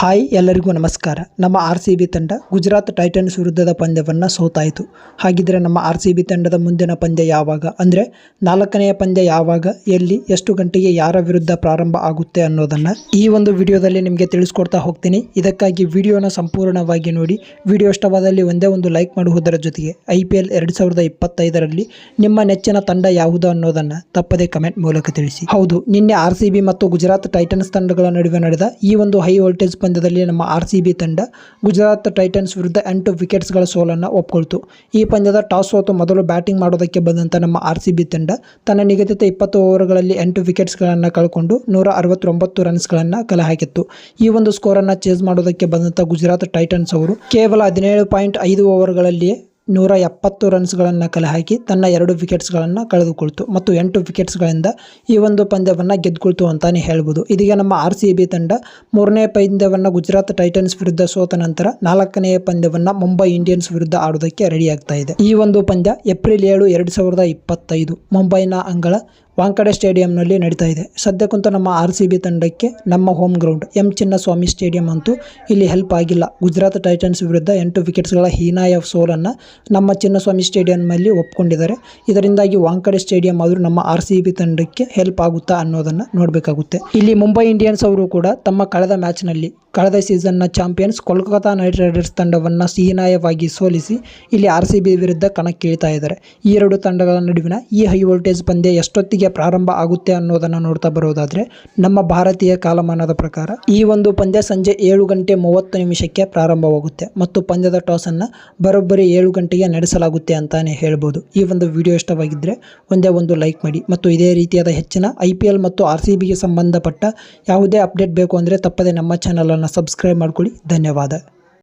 Hi, ಎಲ್ಲರಿಗೂ ನಮಸ್ಕಾರ. ನಮ್ಮ ಆರ್ ಸಿ ಬಿ ತಂಡ ಗುಜರಾತ್ ಟೈಟನ್ಸ್ ವಿರುದ್ಧದ ಪಂದ್ಯವನ್ನು ಸೋತಾಯಿತು. ಹಾಗಿದ್ರೆ ನಮ್ಮ ಆರ್ ಸಿ ಬಿ ತಂಡದ ಮುಂದಿನ ಪಂದ್ಯ ಯಾವಾಗ? ಅಂದರೆ ನಾಲ್ಕನೆಯ ಪಂದ್ಯ ಯಾವಾಗ? ಎಲ್ಲಿ? ಎಷ್ಟು ಗಂಟೆಗೆ ಯಾರ ವಿರುದ್ಧ ಪ್ರಾರಂಭ ಆಗುತ್ತೆ ಅನ್ನೋದನ್ನು ಈ ಒಂದು ವಿಡಿಯೋದಲ್ಲಿ ನಿಮಗೆ ತಿಳಿಸ್ಕೊಡ್ತಾ ಹೋಗ್ತೀನಿ. ಇದಕ್ಕಾಗಿ ವಿಡಿಯೋನ ಸಂಪೂರ್ಣವಾಗಿ ನೋಡಿ. ವಿಡಿಯೋ ಇಷ್ಟವಾದಲ್ಲಿ ಒಂದೇ ಒಂದು ಲೈಕ್ ಮಾಡುವುದರ ಜೊತೆಗೆ ಐ ಪಿ ಎಲ್ ಎರಡು ಸಾವಿರದ ಇಪ್ಪತ್ತೈದರಲ್ಲಿ ನಿಮ್ಮ ನೆಚ್ಚಿನ ತಂಡ ಯಾವುದು ಅನ್ನೋದನ್ನು ತಪ್ಪದೇ ಕಮೆಂಟ್ ಮೂಲಕ ತಿಳಿಸಿ. ಹೌದು, ನಿನ್ನೆ ಆರ್ ಸಿ ಬಿ ಮತ್ತು ಗುಜರಾತ್ ಟೈಟನ್ಸ್ ತಂಡಗಳ ನಡುವೆ ನಡೆದ ಈ ಒಂದು ಹೈ ವೋಲ್ಟೇಜ್ ಪಂದ್ಯದಲ್ಲಿ ನಮ್ಮ ಆರ್ ಸಿ ಬಿ ತಂಡ ಗುಜರಾತ್ ಟೈಟನ್ಸ್ ವಿರುದ್ಧ ಎಂಟು ವಿಕೆಟ್ಸ್ಗಳ ಸೋಲನ್ನು ಒಪ್ಕೊಳ್ತು. ಈ ಪಂದ್ಯದ ಟಾಸ್ ಸೋತು ಮೊದಲು ಬ್ಯಾಟಿಂಗ್ ಮಾಡೋದಕ್ಕೆ ಬಂದಂಥ ನಮ್ಮ ಆರ್ ಸಿ ಬಿ ತಂಡ ತನ್ನ ನಿಗದಿತ ಇಪ್ಪತ್ತು ಓವರ್ಗಳಲ್ಲಿ ಎಂಟು ವಿಕೆಟ್ಸ್ಗಳನ್ನು ಕಳ್ಕೊಂಡು ನೂರ ಅರವತ್ತೊಂಬತ್ತು ರನ್ಸ್ಗಳನ್ನು ಕಲೆ ಹಾಕಿತ್ತು ಈ ಒಂದು ಸ್ಕೋರನ್ನು ಚೇಸ್ ಮಾಡೋದಕ್ಕೆ ಬಂದಂಥ ಗುಜರಾತ್ ಟೈಟನ್ಸ್ ಅವರು ಕೇವಲ ಹದಿನೇಳು ಪಾಯಿಂಟ್ ಐದು ಓವರ್ಗಳಲ್ಲಿಯೇ ನೂರ ಎಪ್ಪತ್ತು ರನ್ಸ್ಗಳನ್ನು ಕಲೆಹಾಕಿ ತನ್ನ ಎರಡು ವಿಕೆಟ್ಸ್ಗಳನ್ನು ಕಳೆದುಕೊಳ್ತು. ಮತ್ತು ಎಂಟು ವಿಕೆಟ್ಸ್ಗಳಿಂದ ಈ ಒಂದು ಪಂದ್ಯವನ್ನು ಗೆದ್ದುಕೊಳ್ತು ಅಂತಲೇ ಹೇಳ್ಬೋದು. ಇದೀಗ ನಮ್ಮ ಆರ್ ಸಿ ಬಿ ತಂಡ ಮೂರನೇ ಪಂದ್ಯವನ್ನು ಗುಜರಾತ್ ಟೈಟನ್ಸ್ ವಿರುದ್ಧ ಸೋತ ನಂತರ ನಾಲ್ಕನೆಯ ಪಂದ್ಯವನ್ನು ಮುಂಬೈ ಇಂಡಿಯನ್ಸ್ ವಿರುದ್ಧ ಆಡೋದಕ್ಕೆ ರೆಡಿಯಾಗ್ತಾ ಇದೆ. ಈ ಒಂದು ಪಂದ್ಯ ಏಪ್ರಿಲ್ ಏಳು, ಎರಡು ಸಾವಿರದ ಇಪ್ಪತ್ತೈದು. ಮುಂಬೈನ ಅಂಗಳ ವಾಂಕಡೆ ಸ್ಟೇಡಿಯಂನಲ್ಲಿ ನಡೀತಾ ಇದೆ. ಸದ್ಯಕ್ಕಂತೂ ನಮ್ಮ ಆರ್ ಸಿ ಬಿ ತಂಡಕ್ಕೆ ನಮ್ಮ home ground M Chinnaswamy stadium ಅಂತೂ ಇಲ್ಲಿ ಹೆಲ್ಪ್ ಆಗಿಲ್ಲ. ಗುಜರಾತ್ ಟೈಟನ್ಸ್ ವಿರುದ್ಧ ಎಂಟು ವಿಕೆಟ್ಸ್ಗಳ ಹೀನಾಯ ಸೋಲನ್ನು ನಮ್ಮ ಚಿನ್ನಸ್ವಾಮಿ ಸ್ಟೇಡಿಯಂನಲ್ಲಿ ಒಪ್ಕೊಂಡಿದ್ದಾರೆ. ಇದರಿಂದಾಗಿ ವಾಂಕಡೆ ಸ್ಟೇಡಿಯಂ ಆದರೂ ನಮ್ಮ ಆರ್ ಸಿ ಬಿ ತಂಡಕ್ಕೆ ಹೆಲ್ಪ್ ಆಗುತ್ತಾ ಅನ್ನೋದನ್ನು ನೋಡಬೇಕಾಗುತ್ತೆ. ಇಲ್ಲಿ ಮುಂಬೈ ಇಂಡಿಯನ್ಸ್ ಅವರು ಕೂಡ ತಮ್ಮ ಕಳೆದ ಮ್ಯಾಚ್ನಲ್ಲಿ ಕಳೆದ ಸೀಸನ್ನ ಚಾಂಪಿಯನ್ಸ್ ಕೋಲ್ಕತಾ ನೈಟ್ ರೈಡರ್ಸ್ ತಂಡವನ್ನು ಸಿಹಿನಾಯವಾಗಿ ಸೋಲಿಸಿ ಇಲ್ಲಿ ಆರ್ ಸಿ ಬಿ ವಿರುದ್ಧ ಕಣಕ್ಕಿಳಿತಾ ಇದ್ದಾರೆ. ಈ ಎರಡು ತಂಡಗಳ ನಡುವಿನ ಈ ಹೈ ವೋಲ್ಟೇಜ್ ಪಂದ್ಯ ಎಷ್ಟೊತ್ತಿಗೆ ಪ್ರಾರಂಭ ಆಗುತ್ತೆ ಅನ್ನೋದನ್ನು ನೋಡ್ತಾ ಬರೋದಾದರೆ ನಮ್ಮ ಭಾರತೀಯ ಕಾಲಮಾನದ ಪ್ರಕಾರ ಈ ಒಂದು ಪಂದ್ಯ ಸಂಜೆ ಏಳು ಗಂಟೆ ಮೂವತ್ತು ನಿಮಿಷಕ್ಕೆ ಪ್ರಾರಂಭವಾಗುತ್ತೆ ಮತ್ತು ಪಂದ್ಯದ ಟಾಸನ್ನು ಬರೋಬ್ಬರಿ ಏಳು ಗಂಟೆಗೆ ನಡೆಸಲಾಗುತ್ತೆ ಅಂತಾನೆ ಹೇಳ್ಬೋದು. ಈ ಒಂದು ವಿಡಿಯೋ ಇಷ್ಟವಾಗಿದ್ದರೆ ಒಂದೇ ಒಂದು ಲೈಕ್ ಮಾಡಿ ಮತ್ತು ಇದೇ ರೀತಿಯಾದ ಹೆಚ್ಚಿನ ಐ ಪಿ ಎಲ್ ಮತ್ತು ಆರ್ ಸಿ ಬಿಗೆ ಸಂಬಂಧಪಟ್ಟ ಯಾವುದೇ ಅಪ್ಡೇಟ್ ಬೇಕು ಅಂದರೆ ತಪ್ಪದೆ ನಮ್ಮ ಸಬ್ಸ್ಕ್ರೈಬ್ ಮಾಡ್ಕೊಳ್ಳಿ. ಧನ್ಯವಾದ.